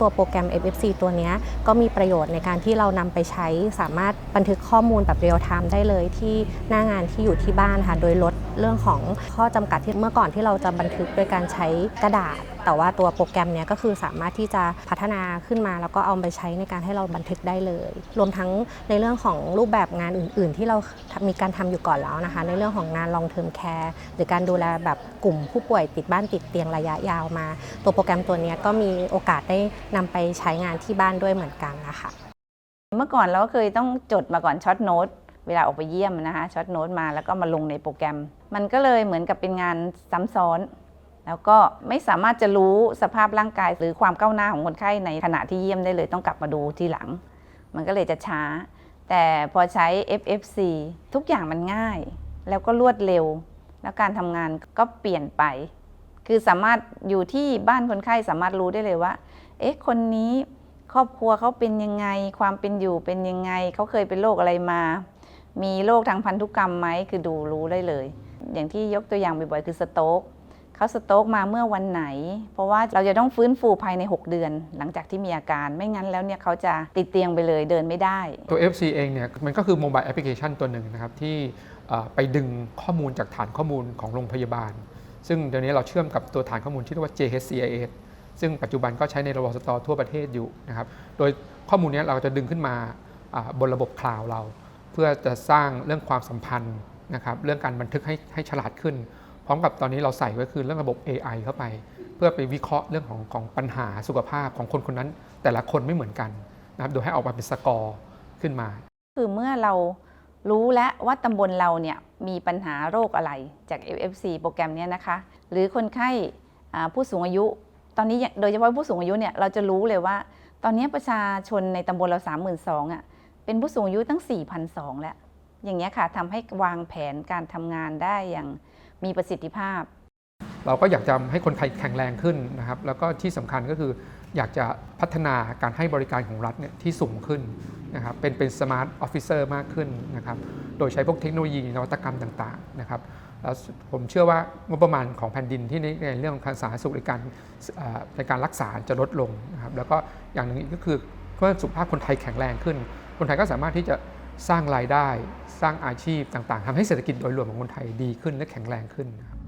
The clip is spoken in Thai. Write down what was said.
ตัวโปรแกรม FFC ตัวนี้ก็มีประโยชน์ในการที่เรานำไปใช้สามารถบันทึกข้อมูลแบบเรียลไทม์ได้เลยที่หน้างานที่อยู่ที่บ้านค่ะ โดยลดเรื่องของข้อจำกัดที่เมื่อก่อนที่เราจะบันทึกโดยการใช้กระดาษ แต่ว่าตัวโปรแกรมเนี้ยก็คือสามารถที่จะพัฒนาขึ้นมา แล้วก็เอาไปใช้ในการให้เราบันทึกได้เลย รวมทั้งในเรื่องของรูปแบบงานอื่น ๆ ที่เรามีการทำอยู่ก่อนแล้วนะคะ ในเรื่องของงาน long term care หรือการดูแลแบบกลุ่มผู้ป่วยติดบ้านติดเตียงระยะยาวมา ตัวโปรแกรมตัวเนี้ยก็มีโอกาสได้นำไปใช้งานที่บ้านด้วยเหมือนกันนะคะเมื่อก่อนเราก็เคยต้องจดมาก่อนช็อตโน้ตเวลาออกไปเยี่ยมนะคะช็อตโน้ตมาแล้วก็มาลงในโปรแกรม มันก็เลยเหมือนกับเป็นงานซ้ำซ้อน แล้วก็ไม่สามารถจะรู้สภาพร่างกายหรือความก้าวหน้าของคนไข้ในขณะที่เยี่ยมได้เลยต้องกลับมาดูทีหลัง มันก็เลยจะช้า แต่พอใช้ FFC ทุกอย่างมันง่าย แล้วก็รวดเร็ว แล้วการทำงานก็เปลี่ยนไป คือสามารถอยู่ที่บ้านคนไข้สามารถรู้ได้เลยว่า เอ๊ะ คนนี้ครอบครัวเขาเป็นยังไง ความเป็นอยู่เป็นยังไง เขาเคยเป็นโรคอะไรมา มีโรคทางพันธุกรรมไหม คือดูรู้ได้เลย อย่างที่ยกตัวอย่างบ่อยๆ คือสโต๊ก เขาสโต๊กมาเมื่อวันไหน เพราะว่าเราจะต้องฟื้นฟูภายใน 6 เดือน หลังจากที่มีอาการไม่งั้นแล้วเนี่ยเขาจะติดเตียงไปเลยเดินไม่ได้ ตัว FC เองเนี่ยมันก็คือโมบายแอปพลิเคชันตัวหนึ่งนะครับที่ไปดึงข้อมูลจากฐานข้อมูลของโรงพยาบาล ซึ่งเดี๋ยวนี้เราเชื่อมกับตัวฐานข้อมูลที่เรียกว่า JHCIS ซึ่งปัจจุบันก็ใช้ในระบบสตอทั่วประเทศอยู่นะครับโดยข้อมูลนี้เราจะดึงขึ้นมาอ่าบนระบบคลาวด์เรา เพื่อจะสร้างเรื่องความสัมพันธ์นะครับเรื่องการบันทึกให้ให้ฉลาดขึ้น พร้อมกับตอนนี้เราใส่ไว้คือเรื่องระบบ AI เข้าไป เพื่อไปวิเคราะห์เรื่องของของปัญหาสุขภาพของคนคนนั้น แต่ละคนไม่เหมือนกันนะครับโดยให้ออกมาเป็นสกอร์ขึ้นมา คือเมื่อเรารู้แล้วว่าตำบลเราเนี่ยมีปัญหาโรคอะไรจาก FFC โปรแกรมนี้นะคะ หรือคนไข้ผู้สูงอายุ ตอนนี้โดยเฉพาะผู้สูงอายุเนี่ยเราจะรู้เลยว่า ตอนนี้ประชาชนในตำบลเรา 3 2 0 0 0อะเป็นผู้สูงอายุตั้ง 4,200 แล้ว อย่างเงี้ยค่ะทำให้วางแผนการทำงานได้อย่างมีประสิทธิภาพ เราก็อยากจะให้คนไทยแข็งแรงขึ้นนะครับ แล้วก็ที่สำคัญก็คืออยากจะพัฒนาการให้บริการของรัฐเนี่ยที่สูงขึ้นนะครับเป็นเป็นสมาร์ทออฟฟิเซอร์มากขึ้นนะครับโดยใช้พวกเทคโนโลยีนวัตกรรมต่างๆนะครับแล้วผมเชื่อว่างบประมาณของแผ่นดินที่ในเรื่องของการสาธารณสุขในการในการรักษาจะลดลงนะครับแล้วก็อย่างหนึ่งอีกก็คือเพื่อสุขภาพคนไทยแข็งแรงขึ้น คนไทยก็สามารถที่จะ สร้างรายได้ สร้างอาชีพต่าง ๆทำให้เศรษฐกิจโดยรวมของคนไทยดีขึ้นและแข็งแรงขึ้นนะครับ